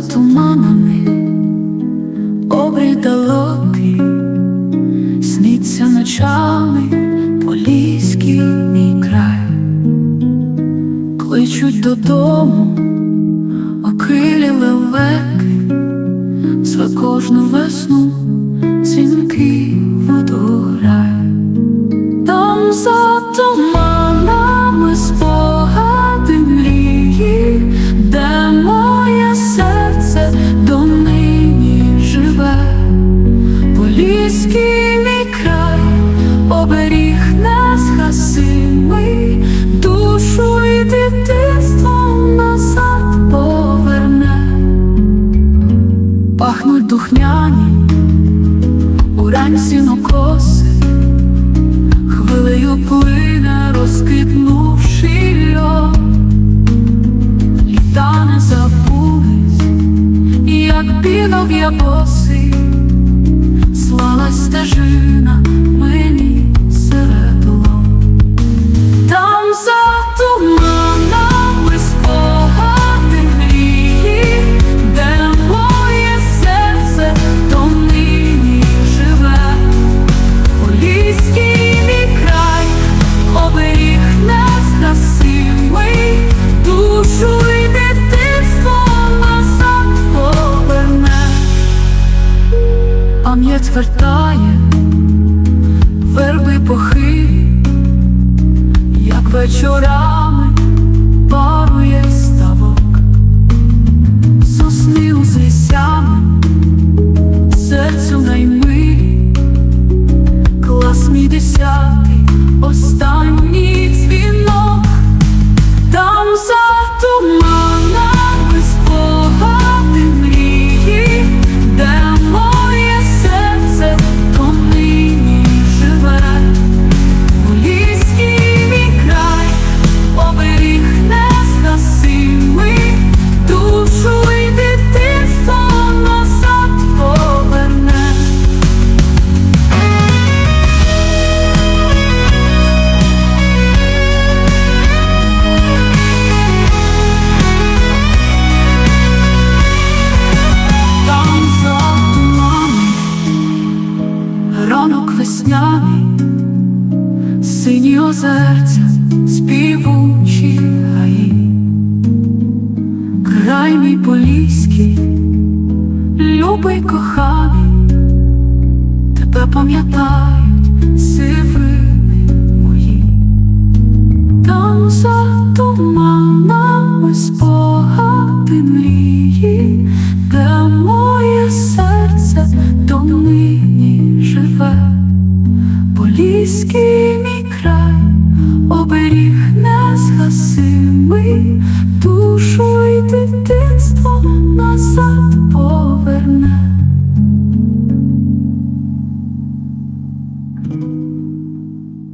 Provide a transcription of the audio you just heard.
за туманами, обрій далекий, сниться ночами поліський мій край, кличуть додому, окрилі лелеки, за кожну весну дзвінки водограй. Там за туманами духмяні, уранці нокоси, Хвилею плине, розкиднувши льод. Літа не забулись, як бігав я босий, слала стежина як весняний, сині озерця, співучі гаї, край мій поліський, любий коханий, тебе пам'ятають оберіг нас згаси душу і дитинство назад.